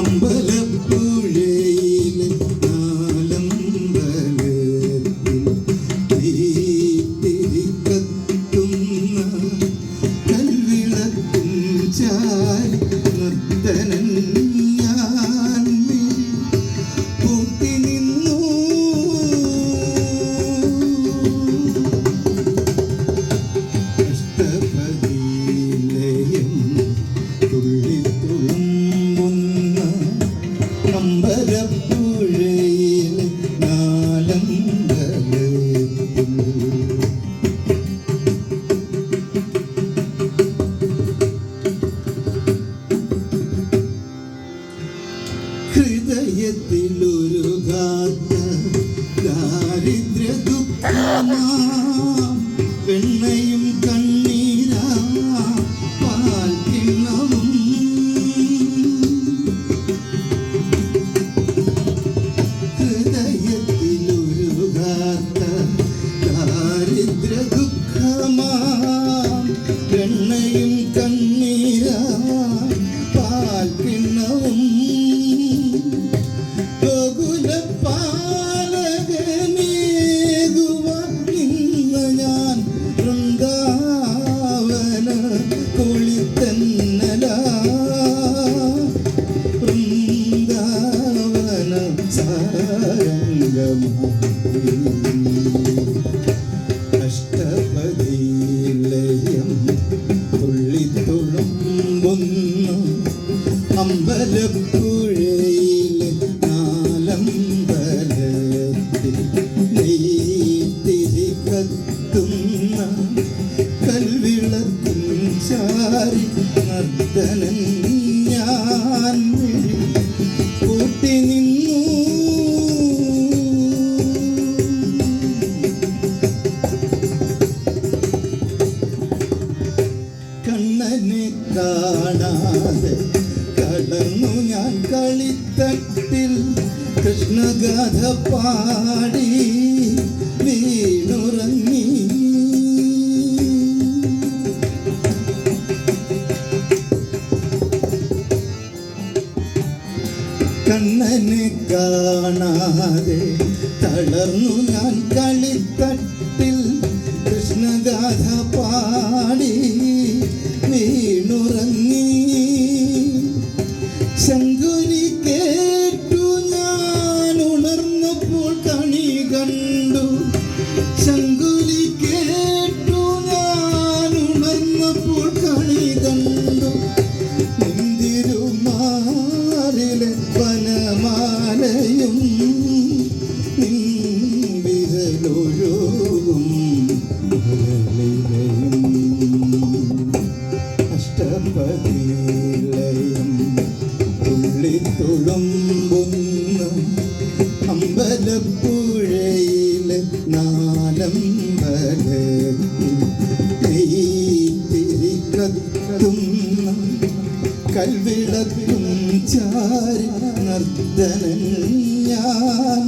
അമ്പലപ്പുഴയെ ഹൃദയത്തിലൊരുകാത്ത ദാരിദ്ര്യ ദുഃഖമാം വെണ്ണയും അമ്പലപ്പുഴയിലെ നാലമ്പലത്തിൽ നെയ്ത്തിരി കൽവിളക്കും ചാരി നർദ്ദനൻ ഞാൻ കൂട്ടി കണ്ണനെ കാണാതെ കൃഷ്ണഗാഥ പാടി വീണുറങ്ങി. കണ്ണനെ കാണാതെ തളർന്നു ഞാൻ കളിത്തട്ടിൽ കൃഷ്ണഗാഥ പാടി. നിൻവിരലൊഴുകും മുരളിലയും അഷ്ടപതിലയം തുള്ളിത്തുളുമ്പുന്ന അമ്പലപ്പുഴയിലെ നാലമ്പലത്തിൽ നെയ്ത്തിരി കത്തുന്ന കൽവിളക്കും ചാരി നർദ്ദനൻ ഞാൻ